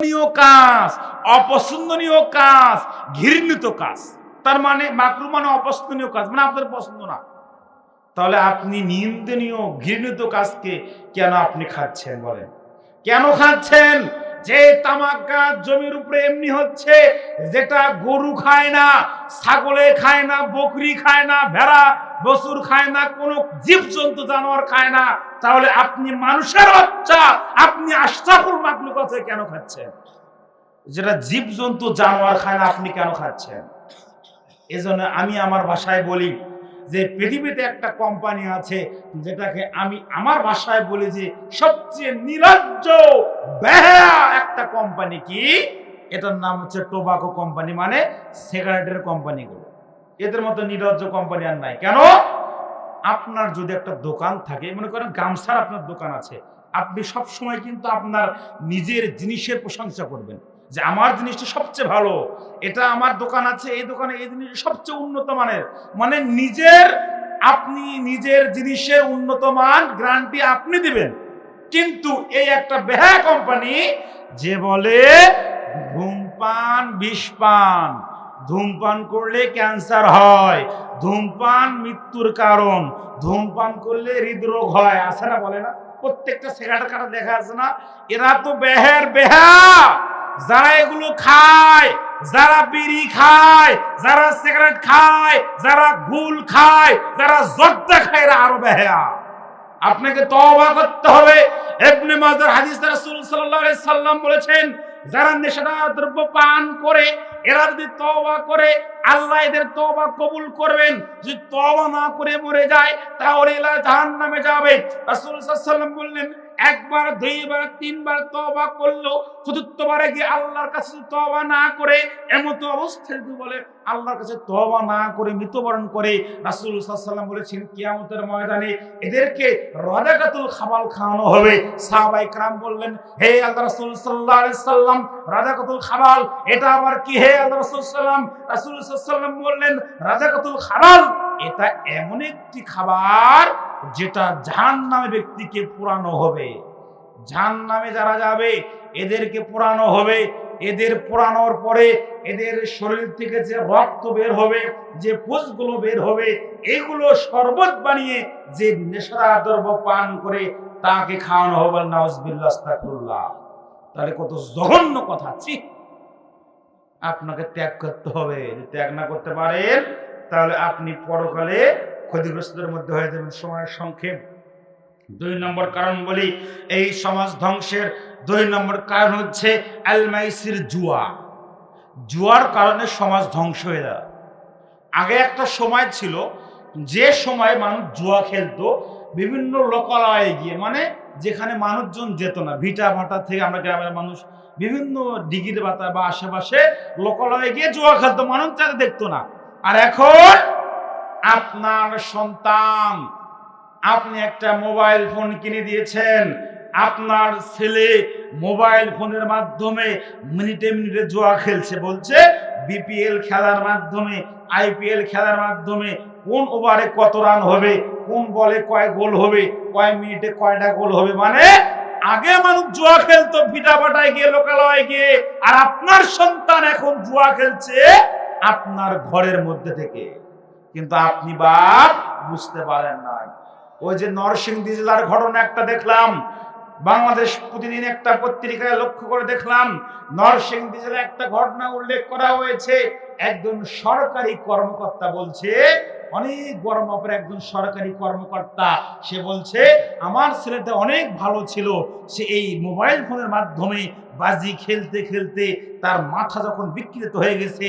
কাজ, অপছন্দনীয় কাজ, ঘৃণিত কাজ। তার মানে মাকরু মানে অপছন্দনীয় কাজ মানে আপনার পছন্দ না। তাহলে আপনি নিন্দনীয়, ঘৃণিত কাজকে কেন আপনি খাচ্ছেন বলেন? কেন খাচ্ছেন? যে তামাক গাছ জমির উপরে এমনি হচ্ছে, যেটা গরু খায় না, ছাগলে খায় না, বকরি খায় না, ভেড়া বসুর খায় না, কোনো জীবজন্তু জানোয়ার খায় না। তাহলে আপনি মানুষের বাচ্চা, আপনি আশরাফুল মাকলুক আছে কেন খাচ্ছেন? যেটা জীবজন্তু জানোয়ার খায় না, আপনি কেন খাচ্ছেন? এজন্য আমি আমার ভাষায় বলি যে, পৃথিবীতে একটা কোম্পানি আছে যেটাকে আমি আমার ভাষায় বলি যে, সবচেয়ে নিরজ্জ বেহা একটা কোম্পানি কি? এটার নাম হচ্ছে টোবাকো কোম্পানি মানে সিগারেটের কোম্পানিগুলো। এদের মতো নিরজ্জ কোম্পানি আর নাই। কেন? আপনার যদি একটা দোকান থাকে, মনে করেন গামছার আপনার দোকান আছে, আপনি সব সময় কিন্তু আপনার নিজের জিনিসের প্রশংসা করবেন যে আমার জিনিসটা সবচেয়ে ভালো, এটা আমার দোকান আছে, এই দোকানে এই জিনিস সবচেয়ে উন্নত মানের। মানে নিজের, আপনি নিজের জিনিসের উন্নত মান গ্যারান্টি আপনি দিবেন। কিন্তু এই একটা বেহা কোম্পানি যে বলে, ধূমপান, বিষপান। ধূমপান করলে ক্যান্সার হয়, ধূমপান মৃত্যুর কারণ, ধূমপান করলে হৃদরোগ হয়, আছে না বলে না? প্রত্যেকটা সিগারেট কাটা দেখা আছে না? এরা তো বেহের, বেহা! যারা এগুলো খায়, যারা বিড়ি খায়, যারা সিগারেট খায়, যারা গুল খায়, যারা জর্দা খায়, এরা আরও বেহা আপনাকে তওবা করতে হবে। ইবনে মাজার হাদিস রাসূল সাল্লাল্লাহু আলাইহি সাল্লাম বলেছেন যারা নেশাদার দ্রব্য পান করে, এরা যদি তবা করে, আল্লাহ এদের তবা কবুল করবেন। যদি তবা না করে মরে যায়, তাহলে এরা জাহান নামে যাবে। রাসুল সাল্লাম বললেন একবার, দুইবার, তিনবার তবা করল চতুর্থবারে গিয়ে আল্লাহর কাছে তবা না করে, এমতো অবস্থায় যদি বলে আল্লাহর কাছে তবা না করে, মৃত্যুবরণ করে, রাসুল সাল্লাম বলেছেন, কিয়ামতের ময়দানে এদেরকে রাজাকাতুল খাবাল খাওয়ানো হবে। সাহাবাই কালাম বললেন, হে আল্লাহ রাসুল সাল্লাহ সাল্লাম রাজাকাতুল খাবাল এটা আবার কি হে আল্লাহ রাসুল সাল্লাম রাসুল সাল্লাম বললেন রাজাকাতুল খাবাল এটা এমন একটি খাবার যেটা জাহান্নামে ব্যক্তিকে পুরানো হবে। জাহান্নামে যারা যাবে, এদেরকে পোড়ানো হবে। এদের পোড়ানোর পরে এদের শরীর থেকে যে রক্ত বের হবে, যে পুষগুলো বের হবে, এগুলো শরবত বানিয়ে যে নেশা দ্রব্য পান করে তাকে খাওয়ানো হবে নাউজবিল্লাহ তাহলে কত জঘন্য কথা, ছি। আপনাকে ত্যাগ করতে হবে। ত্যাগ না করতে পারেন, তাহলে আপনি পরকালে ক্ষতিগ্রস্তদের মধ্যে হয়ে যাবেন সময়ের সংক্ষেপ। দুই নম্বর কারণ বলি, এই সমাজ ধ্বংসের দুই নম্বর কারণ হচ্ছে অ্যালমাইসির জুয়া। জুয়ার কারণে সমাজ ধ্বংস হয়ে যায়। আগে একটা সময় ছিল, যে সময় মানুষ জুয়া খেলতো, বিভিন্ন লোকালয়ে গিয়ে মানে যেখানে মানুষজন যেত না, ভিটা ভাটা থেকে আমরা গ্রামের মানুষ, বিভিন্ন ডিগির বাতা বা আশেপাশে লোকালয়ে গিয়ে জুয়া খেলতো, মানুষ তাদের দেখতো না। আর এখন আপনার সন্তান, আপনি একটা মোবাইল ফোন কিনে দিয়েছেন, আপনার ছেলে মোবাইল ফোনের মাধ্যমে মিনিটে মিনিটে জোয়া খেলছে, বলছে বিপিএল খেলার মাধ্যমে, আইপিএল খেলার মাধ্যমে কোন ওভারে কত রান হবে, কোন বলে কয় গোল হবে, কয় মিনিটে কয়টা গোল হবে মানে আগে মানুষ জুয়া খেলতো ভিটা বাটায় গিয়ে, লোকালয়ে গিয়ে, আর আপনার সন্তান এখন জুয়া খেলছে আপনার ঘরের মধ্যে থেকে। কিন্তু আপনি বাপ বুঝতে পারেন নাই। ওই যে নরসিংদী জেলার ঘটনা একটা দেখলাম, বাংলাদেশ প্রতিদিন একটা পত্রিকায় লক্ষ্য করে দেখলাম, নরসিংদী জেলায় একটা ঘটনা উল্লেখ করা হয়েছে, একজন সরকারি কর্মকর্তা বলছে অনেক বড় মাপের একজন সরকারি কর্মকর্তা, সে বলছে, আমার ছেলেটা অনেক ভালো ছিল। সে এই মোবাইল ফোনের মাধ্যমে বাজি খেলতে খেলতে তার মাথা যখন বিকৃত হয়ে গেছে,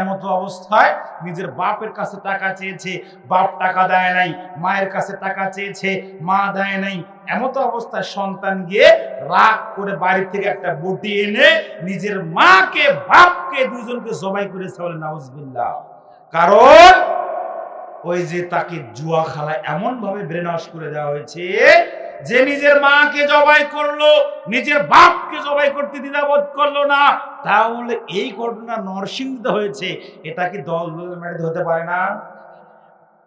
এমতো অবস্থায় নিজের বাপের কাছে টাকা চেয়েছে। বাপ টাকা দেয় নাই, মায়ের কাছে টাকা চেয়েছে, মা দেয় নাই। এমতো অবস্থায় সন্তান গিয়ে রাগ করে বাড়ি থেকে একটা বটি এনে নিজের মাকে, বাপকে দুজনকে জবাই করেছে বলে নাউজবিল্লাহ। কারণ ওই যে তাকে জুয়া খেলা এমন ভাবে ব্রেন করে দেওয়া হয়েছে যে নিজের মাকে জবাই করল, নিজের বাপকে জবাই করতে দ্বিধাবোধ করল না। তাহলে এই ঘটনা নরসিংহ হয়েছে, এটা কি দল মেরেতে হতে পারে না?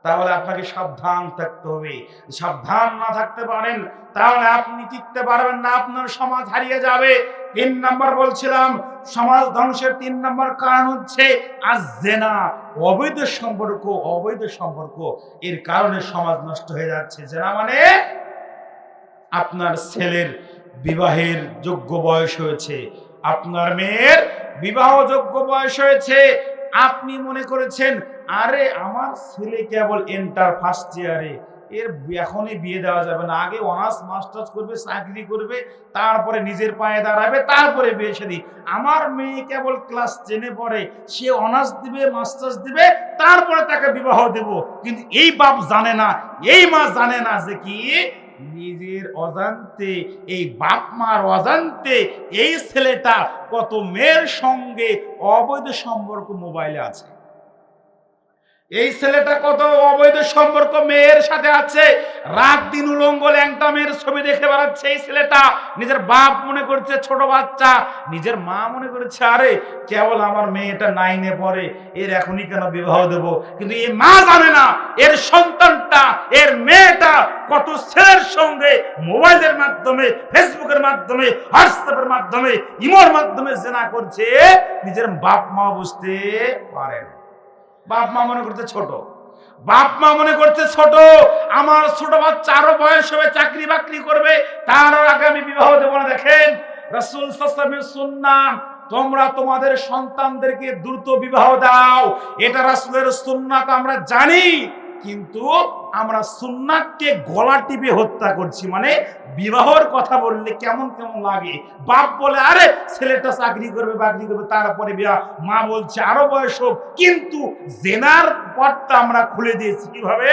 তাহলে আপনাকে সাবধান থাকতে হবে। সাবধান না থাকতে পারেন, তাহলে আপনি টিকতে পারবেন না, আপনার সমাজ হারিয়ে যাবে। তিন নাম্বার বলছিলাম, সমাজ ধ্বংসের তিন নাম্বার কারণ হচ্ছে আজ জেনা অবৈধ সম্পর্ক অবৈধ সম্পর্ক। এর কারণে সমাজ নষ্ট হয়ে যাচ্ছে। জেনা মানে আপনার ছেলের বিবাহের যোগ্য বয়স হয়েছে, আপনার মেয়ের বিবাহযোগ্য বয়স হয়েছে। আপনি মনে করেছেন, আরে, আমার ছেলে কেবল এন্টার ফার্স্ট ইয়ারে। এর এখনই বিয়ে দেওয়া যাবে না। আগে অনার্স, মাস্টার্স করবে, চাকরি করবে, তারপরে নিজের পায়ে দাঁড়াবে, তারপরে বিয়ে শাদী আমার মেয়ে কেবল ক্লাস টেনে পড়ে, সে অনার্স দিবে, মাস্টার্স দিবে, তারপরে তাকে বিবাহ দেব। কিন্তু এই বাপ জানে না, এই মা জানে না যে কি? নিজের অজান্তে, এই বাপ মার অজান্তে এই ছেলেটা কত মেয়ের সঙ্গে অবৈধ সম্পর্ক মোবাইলে আছে। এই ছেলেটা কত অবৈধ সম্পর্ক মেয়ের সাথে আছে? রাত দিন উলঙ্গ ল্যাংটা মেয়ের ছবি দেখে বেড়াচ্ছে এই ছেলেটা। নিজের বাপ মনে করছে ছোট বাচ্চা। নিজের মা মনে করেছে, আরে, কেবল আমার মেয়েটা নাইনে পড়ে, এর এখনই কেন বিবাহ দেব? কিন্তু এই মা জানে না, এর সন্তানটা, এর মেয়েটা কত ছেলের সঙ্গে মোবাইলের মাধ্যমে, ফেসবুকের মাধ্যমে, হোয়াটসঅ্যাপের মাধ্যমে, ইমোর মাধ্যমে জেনা করছে, নিজের বাপ মা বুঝতে পারে না। বাপ মা মনে করতে ছোট। বাপ মা মনে করতে ছোট, আমার ছোট বাচ্চা আরও বয়স হবে, চাকরি বাকরি করবে, তার আগে আমি বিবাহ দেবো না, দেখেন। রসুল সুন্নাহ তোমরা তোমাদের সন্তানদেরকে দ্রুত বিবাহ দাও। এটা রাসূলের সুন্নাত আমরা জানি। কিন্তু আমরা সুন্নাতকে গলা টিপে হত্যা করছি। মানে বিবাহর কথা বললে কেমন কেমন লাগে? বাপ বলে, আরে, ছেলেটা চাকরি করবে, বাকরি করবে, তারপরে বিবাহ মা বলছে, আরও বয়স হোক। কিন্তু জেনার পথটা আমরা খুলে দিয়েছি কীভাবে?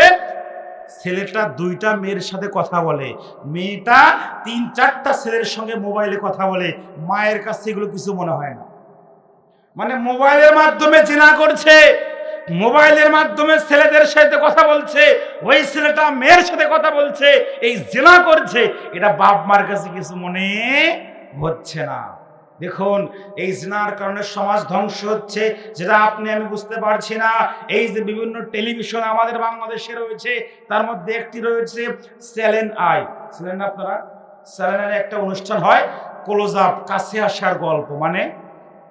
ছেলেটা দুইটা মেয়ের সাথে কথা বলে। মেয়েটা তিন, চারটা ছেলের সঙ্গে মোবাইলে কথা বলে। মায়ের কাছে এগুলো কিছু মনে হয় না। মানে মোবাইলের মাধ্যমে চেনা করছে। মোবাইলের মাধ্যমে ছেলেদের সাথে কথা বলছে, ওই ছেলেটা মেয়ের সাথে কথা বলছে, এই জেনা করছে, এটা বাপ মার কাছে কিছু মনে হচ্ছে না। দেখুন, এই জেনার কারণে সমাজ ধ্বংস হচ্ছে, যেটা আপনি, আমি বুঝতে পারছি না। এই যে বিভিন্ন টেলিভিশন আমাদের বাংলাদেশে রয়েছে, তার মধ্যে একটি রয়েছে স্যালেন আই। ছিলেন না আপনারা? স্যালেনের একটা অনুষ্ঠান হয়, ক্লোজ আপ, কাছে আসার গল্প। মানে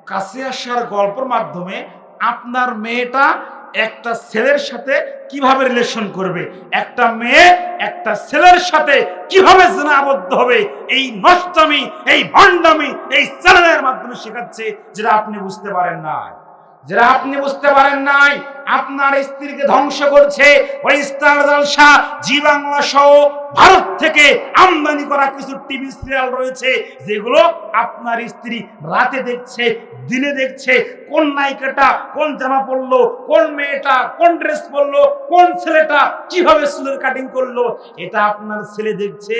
কাছে আসার গল্পর মাধ্যমে আপনার মেয়েটা একটা ছেলের সাথে কীভাবে রিলেশন করবে? একটা মেয়ে একটা ছেলের সাথে কীভাবে জেনাবদ্ধ হবে? এই নষ্টমি, এই ভণ্ডামি, এই চ্যানেলের মাধ্যমে শেখাচ্ছে যেটা আপনি বুঝতে পারেন না যেটা আপনি বুঝতে পারেন নাই, আপনার স্ত্রীকে ধ্বংস করছে, ওই স্টার জলসা জি বাংলা সহ ভারত থেকে আমদানি করা কিছু টিভি সিরিয়াল রয়েছে, যেগুলো আপনার স্ত্রী রাতে দেখছে, দিনে দেখছে, কোন নায়িকাটা কোন জামা পরলো, কোন মেয়েটা কোন ড্রেস পরলো, কোন ছেলেটা কীভাবে চুলের কাটিং করল, এটা আপনার ছেলে দেখছে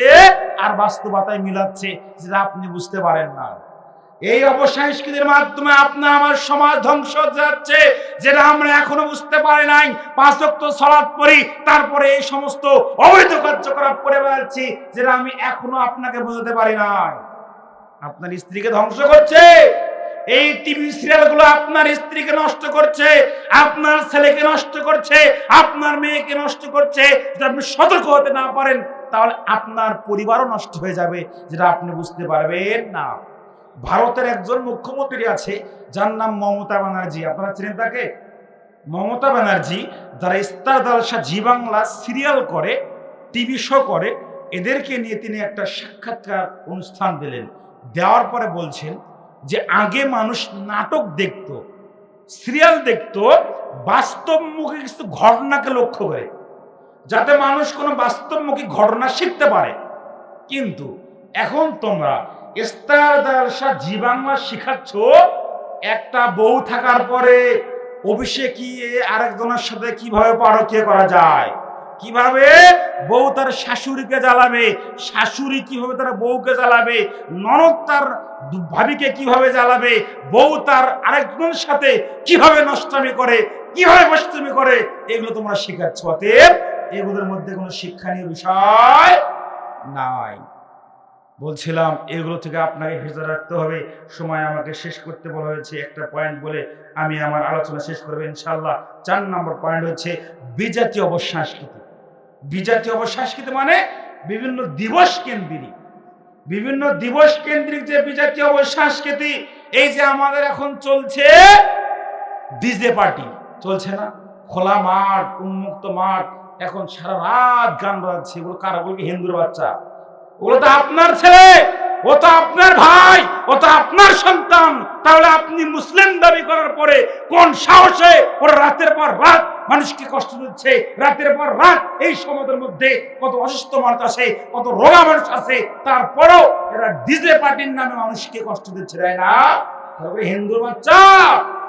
আর বাস্তবতায় মিলাচ্ছে, যেটা আপনি বুঝতে পারেন না এই অপসংস্কৃতির মাধ্যমে আপনার আমার সমাজ ধ্বংস যাচ্ছে, যেটা আমরা এখনও বুঝতে পারি নাই। পাঁচক্ত সলাৎ পড়ি, তারপরে এই সমস্ত অবৈধ কার্যকলাপ করে বেড়াচ্ছি যেটা আমি এখনও আপনাকে বোঝাতে পারি নাই। আপনার স্ত্রীকে ধ্বংস করছে, এই টিভি সিরিয়ালগুলো আপনার স্ত্রীকে নষ্ট করছে, আপনার ছেলেকে নষ্ট করছে, আপনার মেয়েকে নষ্ট করছে, যদি আপনি সতর্ক হতে না পারেন, তাহলে আপনার পরিবারও নষ্ট হয়ে যাবে, যেটা আপনি বুঝতে পারবেন না। ভারতের একজন মুখ্যমন্ত্রী আছে, যার নাম মমতা ব্যানার্জি। আপনারা চিনেন তাকে? মমতা ব্যানার্জি, যারা ইস্তার দালসা জি বাংলা সিরিয়াল করে, টিভি শো করে, এদেরকে নিয়ে তিনি একটা সাক্ষাৎকার অনুষ্ঠান দিলেন। দেওয়ার পরে বলছেন যে, আগে মানুষ নাটক দেখত, সিরিয়াল দেখত বাস্তবমুখী কিছু ঘটনাকে লক্ষ্য করে, যাতে মানুষ কোনো বাস্তবমুখী ঘটনা শিখতে পারে। কিন্তু এখন তোমরা ইস্তারদারসা জি বাংলা শিখাচ্ছ? একটা বউ থাকার পরে অফিসে গিয়ে আরেকজনের সাথে কীভাবে পারকীয় করা যায়? কীভাবে বউ তার শাশুড়িকে জ্বালাবে? শাশুড়ি কীভাবে তার বউকে জ্বালাবে? ননদ তার ভাবিকে কীভাবে জ্বালাবে? বউ তার আরেকজনের সাথে কীভাবে নষ্টামি করে? কীভাবে বস্তমি করে? এগুলো তোমরা শিখাচ্ছ। অতএব এগুলোর মধ্যে কোনো শিক্ষণীয় বিষয় নাই। বলছিলাম, এগুলো থেকে আপনাকে হেফাজত রাখতে হবে। সময় আমাকে শেষ করতে বলা হয়েছে একটা পয়েন্ট বলে আমি আমার আলোচনা শেষ করব ইনশাল্লাহ চার নম্বর পয়েন্ট হচ্ছে বিজাতীয় অবসংস্কৃতি। বিজাতীয় অবসংস্কৃতি মানে বিভিন্ন দিবস কেন্দ্রিক। বিভিন্ন দিবস কেন্দ্রিক যে বিজাতীয় অবসংস্কৃতি, এই যে আমাদের এখন চলছে ডিজে পার্টি। চলছে না? খোলা মাঠ, উন্মুক্ত মাঠ, এখন সারা রাত গান বাজছে। এগুলো কারা? হিন্দুর বাচ্চা? ওগুলো তো আপনার ছেলে, ও তো আপনার ভাই, ও তো আপনার সন্তান। তাহলে আপনি মুসলিম দাবি করার পরে কোন সাহসে ওরা রাতের পর রাত মানুষকে কষ্ট দিচ্ছে? রাতের পর রাত এই সমাজের মধ্যে কত অসুস্থ মানুষ আছে, কত রোগা মানুষ আছে, তারপরেও এরা ডিজে পার্টির নামে মানুষকে কষ্ট দিচ্ছে, তাই না? হিন্দুর বাচ্চা,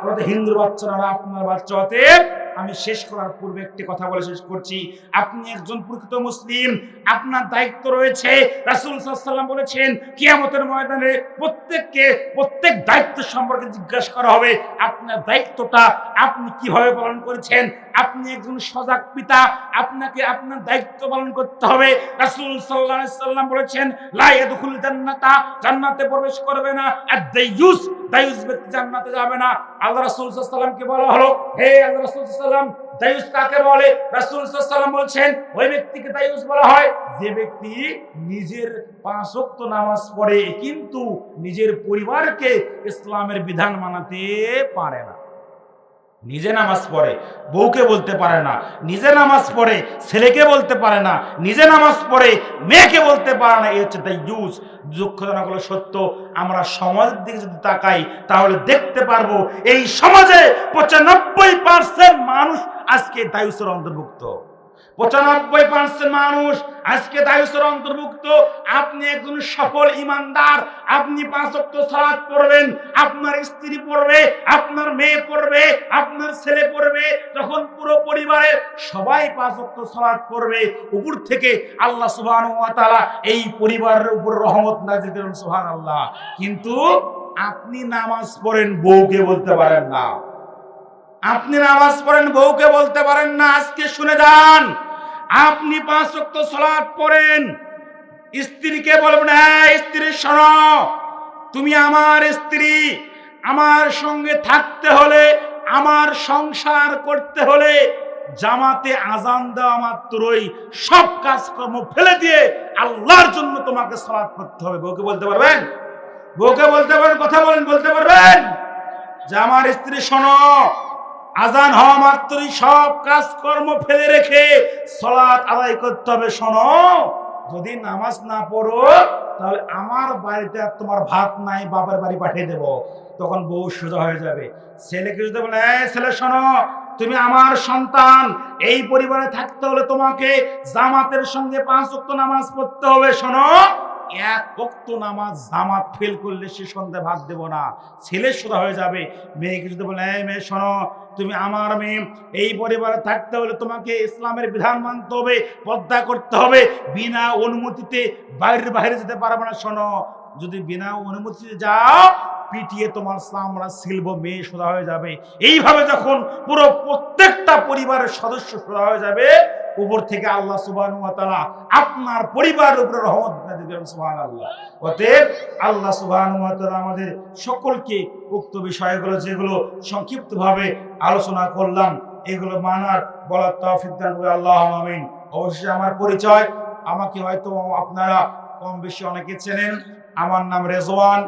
ওরা তো হিন্দুর বাচ্চা না আপনার বাচ্চা অতএব আমি শেষ করার পূর্বে একটি কথা বলে শেষ করছি। আপনি একজন প্রকৃত মুসলিম, আপনার দায়িত্ব রয়েছে। রাসুল সাল্লাম বলেছেন, কিয়ামতের ময়দানে প্রত্যেককে, প্রত্যেক দায়িত্ব সম্পর্কে জিজ্ঞাসা করা হবে। আপনার দায়িত্বটা আপনি কীভাবে পালন করেছেন? আপনি একজন সজাগ পিতা, আপনাকে আপনার দায়িত্ব পালন করতে হবে। রাসুল সাল্লাম বলেছেন লাইয়াদুল জান্নাতা, জান্নাতে প্রবেশ করবে না। আর দাইয়ুস দাইয়ুস ব্যক্তি জান্নাতে যাবে না। আল্লাহ রাসূল সাল্লামকে বলা হলো, হে আল্লাহ রাসূল সাল্লাম দায়ুস কাকে বলে? রাসূল সাল্লাম বলছেন, ওই ব্যক্তিকে দায়ুস বলা হয়। যে ব্যক্তি নিজের পাঁচ ওয়াক্ত নামাজ পড়ে, কিন্তু নিজের পরিবারকে ইসলামের বিধান মানাতে পারে না। নিজে নামাজ পড়ে, বউকে বলতে পারে না, নিজে নামাজ পড়ে, ছেলেকে বলতে পারে না, নিজে নামাজ পড়ে, মেয়েকে বলতে পারে না এই হচ্ছে তাই ইউজ দুঃখজনক হলো সত্য, আমরা সমাজের দিকে যদি তাকাই, তাহলে দেখতে পারব, এই সমাজে পঁচানব্বই পার্সেন্ট মানুষ আজকে দায়ুসের অন্তর্ভুক্ত। পঁচানব্বই পার্সেন্ট মানুষ আজকে দায়ুসের অন্তর্ভুক্ত। আপনি একজন সফল ইমানদার, আপনি পাঁচ অক্ট সালাদ পড়বেন, আপনার স্ত্রী পড়বে, আপনার মেয়ে পড়বে, আপনার ছেলে পড়বে, যখন পুরো পরিবারের সবাই পাঁচ অক্ট সালাদ পড়বে, উপর থেকে আল্লাহ সুবহান তাআলা এই পরিবারের উপর রহমত নাজিল করেন, সুবহানাল্লাহ। কিন্তু আপনি নামাজ পড়েন, বউকে বলতে পারেন না। আপনি নামাজ পড়েন, বউকে বলতে পারেন, না, আজকে শুনে যান। আপনি পাঁচ ওয়াক্ত সালাত পড়েন। স্ত্রীকে বলবেন হ্যাঁ স্ত্রী, শোনো, তুমি আমার স্ত্রী। আমার সঙ্গে থাকতে হলে, আমার সংসার করতে হলে জামাতে আজান দেওয়া মাত্রই সব কাজকর্ম ফেলে দিয়ে আল্লাহর জন্য তোমাকে সালাত করতে হবে। বউকে বলতে পারবেন? বউকে বলতে পারবেন? কথা বলেন, বলতে পারবেন? যে আমার স্ত্রী, শোনো আজান হওয়া মাত্রই সব কাজকর্ম ফেলে রেখে সলাৎ আদায় করতে হবে, শোনো। যদি নামাজ না পড়ো, তাহলে আমার বাড়িতে আর তোমার ভাত নাই বাবার বাড়ি পাঠিয়ে দেব। তখন বউ সোজা হয়ে যাবে। ছেলেকে যদি বলে "এই ছেলে, শোনো, তুমি আমার সন্তান, এই পরিবারে থাকতে হলে তোমাকে জামাতের সঙ্গে পাঁচ নামাজ পড়তে হবে, শোনো। এক ভক্ত নামাজ জামাত ফেল করলে সে সন্ধ্যে ভাত দেব না। ছেলে সোজা হয়ে যাবে। মেয়েকে যদি বলে, "এই মেয়ে, শোনো, তুমি আমার মেয়ে। এই পরিবারে থাকতে হলে তোমাকে ইসলামের বিধান মানতে হবে, পদ্মা করতে হবে। বিনা অনুমতিতে বাইরের বাইরে যেতে পারবে না। শোনো, যদি বিনা অনুমতিতে যাও, পিটিয়ে তোমার চামড়া শিল্প মেয়ে সোজা হয়ে যাবে। এইভাবে যখন পুরো প্রত্যেকটা পরিবারের সদস্য সোজা হয়ে যাবে উপর থেকে আল্লাহ সুবাহ আপনার পরিবারের উপরে রহমত করেন, সুবহানাল্লাহ। অতএব আল্লাহ সুবাহ আমাদের সকলকে উক্ত বিষয়গুলো যেগুলো সংক্ষিপ্তভাবে আলোচনা করলাম, এগুলো মানার, বলার তৌফিক দান আল্লাহ, আমিন। অবশ্যই আমার পরিচয়, আমাকে হয়তো আপনারা কম বেশি অনেকে চেনেন। আমার নাম রেজওয়ান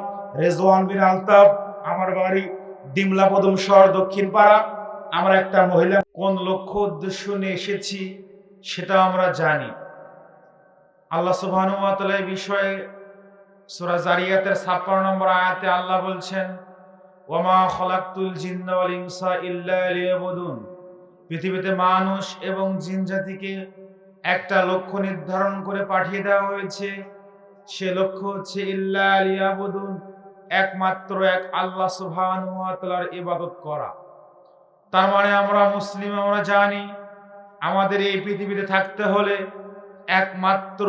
রেজওয়ান বিন আলতাফ। আমার বাড়ি ডিমলা পদম শহর দক্ষিণ পাড়া আমরা একটা মহিলা, কোন লক্ষ্য উদ্দেশ্য নিয়ে এসেছি? সেটা আমরা জানি। আল্লাহ সুবহানাহু ওয়া এই বিষয়ে সূরা জারিয়াতের 56 নম্বর আয়াতে আল্লাহ বলছেন, ওয়ামা খলাকতুল জিন্না ওয়াল ইনসা ইল্লা লিয়াবুদুন। পৃথিবীতে মানুষ এবং জিন জাতিকে একটা লক্ষ্য নির্ধারণ করে পাঠিয়ে দেওয়া হয়েছে। সে লক্ষ্য হচ্ছে ইল্লা লিয়াবুদুন, একমাত্র এক আল্লাহ তাআলার ইবাদত করা। তার মানে আমরা মুসলিম, আমরা জানি আমাদের এই পৃথিবীতে থাকতে হলে একমাত্র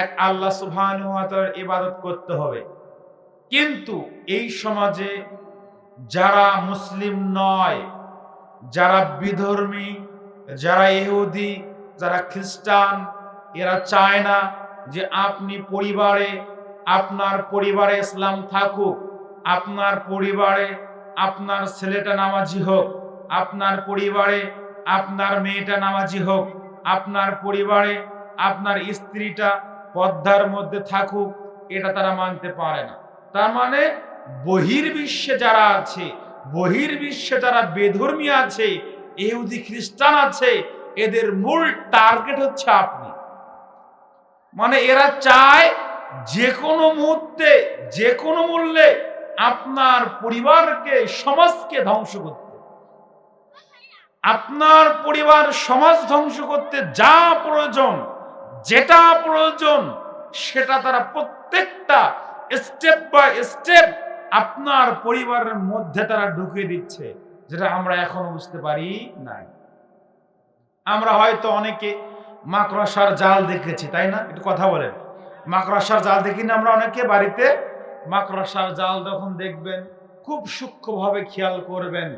এক আল্লাহ ওয়া ইবাদত করতে হবে। কিন্তু এই সমাজে যারা মুসলিম নয়, যারা বিধর্মী, যারা ইহুদি, যারা খ্রিস্টান, এরা চায় না যে আপনি পরিবারে, আপনার পরিবারে ইসলাম থাকুক, আপনার পরিবারে আপনার ছেলেটা নামাজি হোক, আপনার পরিবারে আপনার মেয়েটা নামাজি হোক, আপনার পরিবারে আপনার স্ত্রীটা পদ্মার মধ্যে থাকুক, এটা তারা মানতে পারে না। তার মানে বহির্বিশ্বে যারা আছে, বহির্বিশ্বে যারা বেধর্মী আছে, ইহুদি খ্রিস্টান আছে, এদের মূল টার্গেট হচ্ছে আপনি। মানে এরা চায় যে কোনো মুহূর্তে যে কোনো মূল্যে আপনার পরিবারকে, সমাজকে ধ্বংস করতে। আপনার পরিবার সমাজ ধ্বংস করতে যা প্রয়োজন, যেটা প্রয়োজন, সেটা তারা প্রত্যেকটা স্টেপ বাই স্টেপ আপনার পরিবারের মধ্যে তারা ঢুকিয়ে দিচ্ছে, যেটা আমরা এখনও বুঝতে পারি নাই। আমরা হয়তো অনেকে মাকড়সার জাল দেখেছি, তাই না? একটু কথা বলেন। মাকড়সার জাল দেখি না আমরা অনেকে বাড়িতে? মাকড়সার জাল যখন দেখবেন, খুব সূক্ষ্মভাবে খেয়াল করবেন।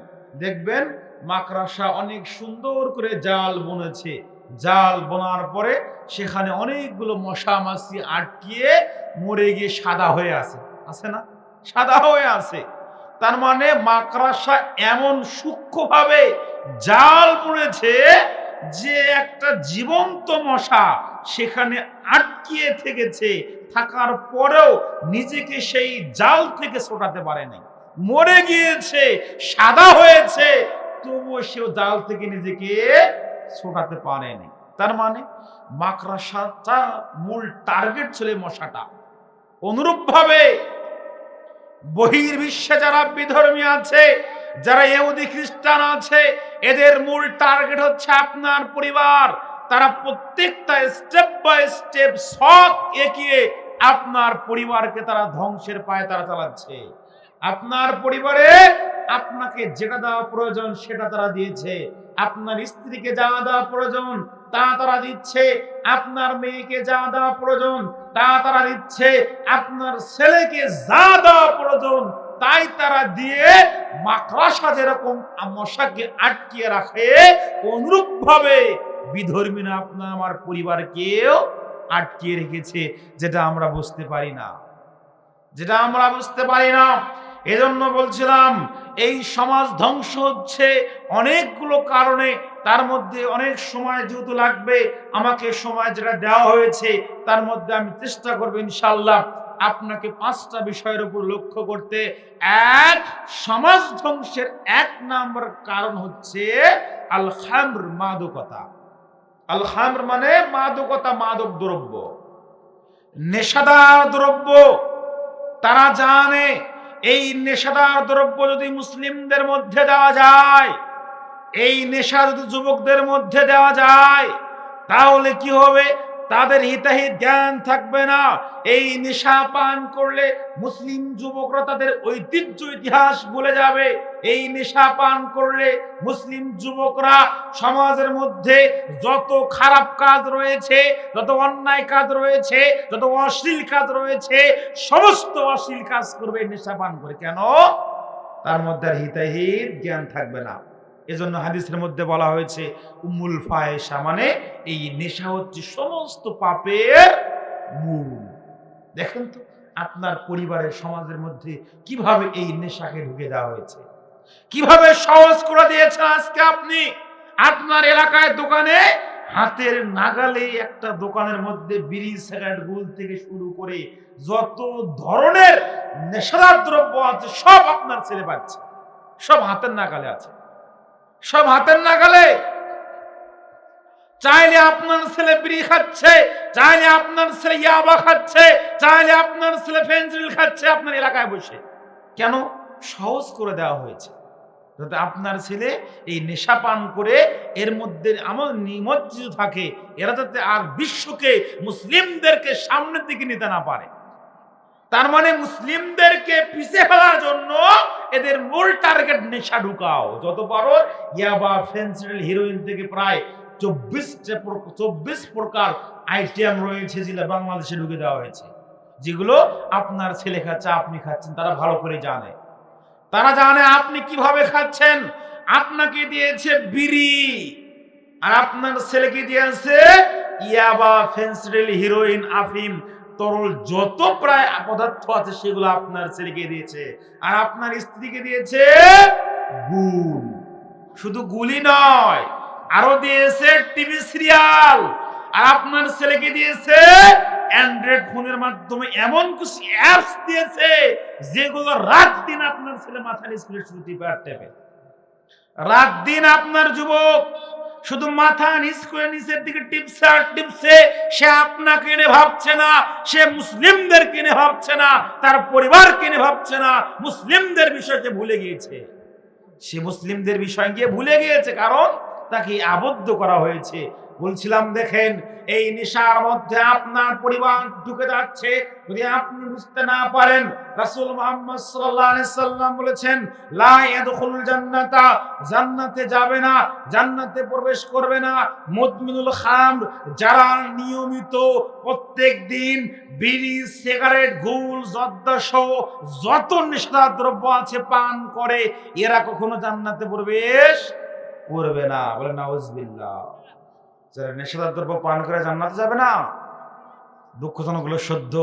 দেখবেন মাকড়সা অনেক সুন্দর করে জাল বুনেছে। জাল বোনার পরে সেখানে অনেকগুলো মশা মাছি আটকিয়ে মরে গিয়ে সাদা হয়ে আছে। আছে না? সাদা হয়ে আছে। তার মানে মাকড়সা এমন সূক্ষ্মভাবে জাল বুনেছে যে একটা জীবন্ত মশা সেখানে আটকিয়ে থেকেছে, থাকার পরেও নিজেকে সেই জাল থেকে ছোটাতে পারেনি। মরে গিয়েছে, সাদা হয়েছে তবুও সেও জাল থেকে নিজেকে ছোটাতে পারেনি তার মানে মাকড়াসাটা মূল টার্গেট ছিল মশাটা। অনুরূপভাবে বহির্বিশ্বে যারা বিধর্মী আছে, যারা ইহুদি, খ্রিস্টান আছে, এদের মূল টার্গেট হচ্ছে আপনার পরিবার। তারা প্রত্যেকটা স্টেপ বাই স্টেপ সৎ এগিয়ে আপনার পরিবারকে তারা ধ্বংসের পায়ে তারা চালাচ্ছে। আপনার পরিবারে আপনাকে যেটা দেওয়া প্রয়োজন সেটা তারা দিয়েছে। আপনার স্ত্রীকে যা দেওয়া প্রয়োজন, তা তারা দিচ্ছে। আপনার মেয়েকে যা দেওয়া প্রয়োজন, তা তারা দিচ্ছে। আপনার ছেলেকে যা দেওয়া প্রয়োজন, তাই তারা দিয়ে মাকড়সা যেরকম মশাকে আটকিয়ে রাখে অনুরূপ ভাবে বিধর্মীরা আপনার আমার পরিবারকেও আটকিয়ে রেখেছে, যেটা আমরা বুঝতে পারি না। যেটা আমরা বুঝতে পারি না এজন্য বলছিলাম, এই সমাজ ধ্বংস হচ্ছে অনেকগুলো কারণে, তার মধ্যে অনেক সময় যেহেতু লাগবে, আমাকে সময় যেটা দেওয়া হয়েছে, তার মধ্যে আমি চেষ্টা করব ইনশাল্লাহ আপনাকে পাঁচটা বিষয়ের উপর লক্ষ্য করতে। এক, সমাজ ধ্বংসের এক নম্বর কারণ হচ্ছে আল খামর মাদকতা। আল খামর মানে মাদকতা, মাদক দ্রব্য। নেশাদার দ্রব্য, তারা জানে এই নেশাদার দ্রব্য যদি মুসলিমদের মধ্যে দেওয়া যায়, এই নেশা যদি যুবকদের মধ্যে দেওয়া যায়, তাহলে কি হবে? তাদের হিতাহিত জ্ঞান থাকবে না। এই নেশা পান করলে মুসলিম যুবকরা তাদের ঐতিহ্য, ইতিহাস ভুলে যাবে। এই নেশা পান করলে মুসলিম যুবকরা সমাজের মধ্যে যত খারাপ কাজ রয়েছে, যত অন্যায় কাজ রয়েছে, যত অশ্লীল কাজ রয়েছে, সমস্ত অশ্লীল কাজ করবে নেশা পান করে। কেন? তার মধ্যে আর হিতাহিত জ্ঞান থাকবে না। এজন্য হাদিসের মধ্যে বলা হয়েছে উমুল ফায়েশা মানে এই নেশা হচ্ছে সমস্ত পাপের মূল। দেখেন তো, আপনার পরিবারের সমাজের মধ্যে কীভাবে এই নেশাকে ঢুকে দেওয়া হয়েছে? কীভাবে সহজ করে দিয়েছেন আজকে আপনি? আপনার এলাকায় দোকানে হাতের নাগালে একটা দোকানের মধ্যে বিড়ি, সিগারেট, গুল থেকে শুরু করে যত ধরনের নেশাদার দ্রব্য আছে, সব আপনার ছেলে পাচ্ছে সব হাতের নাগালে আছে। সব হাতের নাগালে। চাইলে আপনার ছেলে বিড়ি খাচ্ছে, চাইলে আপনার ছেলে ইয়াবা খাচ্ছে, চাইলে আপনার ছেলে ফেন্সিল খাচ্ছে আপনার এলাকায় বসে। কেন? সহজ করে দেওয়া হয়েছে। যাতে আপনার ছেলে এই নেশা পান করে, এর মধ্যে আমার নিমজ্জিত থাকে। এরা যাতে আর বিশ্বকে, মুসলিমদেরকে সামনের দিকে নিতে না পারে। তার মানে মুসলিমদেরকে পিছিয়ে ফেলার জন্য এদের মূল টার্গেট নেশা ঢুকাও। যত পারো, ইয়াবা ফেন্সিল হিরোইন থেকে প্রায় চব্বিশটা চব্বিশ প্রকার আইটেম রয়েছে যেগুলো বাংলাদেশে ঢুকে দেওয়া হয়েছে। যেগুলো আপনার ছেলে খাচ্ছে, আপনি খাচ্ছেন, তারা ভালো করে জানে। তারা জানে আপনি কীভাবে খাচ্ছেন। আপনাকে দিয়েছে বিড়ি। আর আপনার ছেলেকে দিয়েছে ইয়াবা ফেন্সিল হিরোইন, আফিম। তরল যত প্রায় পদার্থ আছে সেগুলো আপনার ছেলেকে দিয়েছে। আর আপনার স্ত্রীকে দিয়েছে গুল শুধু গুলি নয়, আরও দিয়েছে টিভি সিরিয়াল। আর আপনার ছেলেকে দিয়েছে অ্যান্ড্রয়েড ফোনের মাধ্যমে এমন কিছু অ্যাপস দিয়েছে যেগুলো রাত দিন আপনার ছেলে মাথার স্কুলে শুধু টিপে আর রাত দিন আপনার যুবক শুধু মাথা নিচ করে নিচের দিকে টিপসে সে আপনাকে এনে ভাবছে না, সে মুসলিমদের কিনে ভাবছে না, তার পরিবার কিনে ভাবছে না, মুসলিমদের বিষয়কে ভুলে গিয়েছে। সে মুসলিমদের বিষয় গিয়ে ভুলে গিয়েছে, কারণ তাকে আবদ্ধ করা হয়েছে। বলছিলাম, দেখেন, এই নেশার মধ্যে আপনার পরিবার ঢুকে যাচ্ছে। যদি আপনি বুঝতে না পারেন, রাসূল মুহাম্মদ সাল্লাল্লাহু আলাইহি সাল্লাম বলেছেন, লা ইয়াদখুলুল জান্নাতা জান্নাতে যাবে না, জান্নাতে প্রবেশ করবে না। মুদমিনুল খামর, যারা নিয়মিত প্রত্যেক দিন বিড়ি, সিগারেট গুল জর্দা সহ যত নেশা দ্রব্য আছে পান করে, এরা কখনো জান্নাতে প্রবেশ করবে না। বলে নাউজবিল্লাহ যারা নেশাদার দ্রব্য পান করে জান্নাতে যাবে না দুঃখজনক হলো সদ্য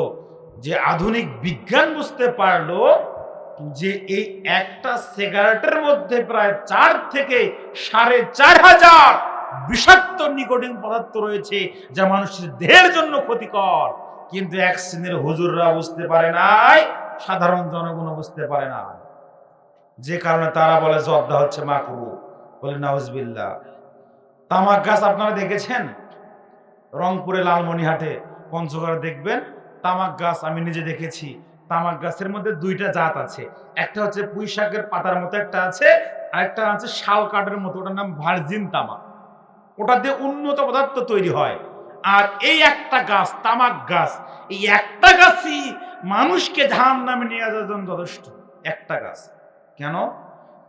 যে আধুনিক বিজ্ঞান বুঝতে পারল যে এই একটা সিগারেটের মধ্যে প্রায় চার থেকে সাড়ে চার হাজার বিষাক্ত নিকোটিন পদার্থ রয়েছে, যা মানুষের দেহের জন্য ক্ষতিকর। কিন্তু এক শ্রেণির হুজুররা বুঝতে পারে নাই, সাধারণ জনগণ বুঝতে পারে না যে কারণে তারা বলে জর্দা হচ্ছে মাকরু। বলে, নাউজবিল্লাহ। তামাক গাছ আপনারা দেখেছেন? রংপুরে লালমনিহাটে। পঞ্চগড়ে দেখবেন, তামাক গাছ আমি নিজে দেখেছি। তামাক গাছের মধ্যে দুইটা জাত আছে। একটা হচ্ছে পুঁই শাকের পাতার মতো, একটা আছে আর একটা আছে শাল কাঠের মতো, ওটার নাম ভার্জিন তামাক। ওটা দিয়ে উন্নত পদার্থ তৈরি হয়। আর এই একটা গাছ, তামাক গাছ, এই একটা গাছই মানুষকে ধান নামে নিয়ে যাওয়ার জন্য যথেষ্ট। একটা গাছ। কেন?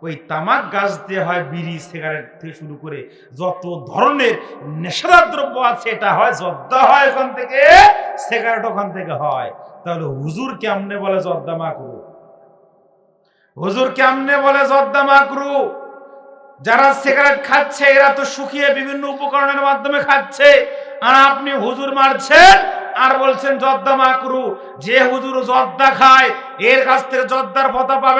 ওই তামাক গাছ দিয়ে হয় বিড়ি, সিগারেট থেকে শুরু করে যত ধরনের নেশাদার দ্রব্য আছে, এটা হয় জর্দা হয় ওখান থেকে, সিগারেট ওখান থেকে হয়। তাহলে হুজুর কেমনে বলে জর্দা মাকরু? হুজুর কেমনে বলে জর্দা মাকরু? যারা সিগারেট খাচ্ছে, এরা তো শুকিয়ে বিভিন্ন উপকরণের মাধ্যমে খাচ্ছে। আর আপনি হুজুর মারছেন আর বলছেন জর্দা মাকরু। যে হুজুর জর্দা খায়, এর কাছ থেকে জর্দার পতা পাবে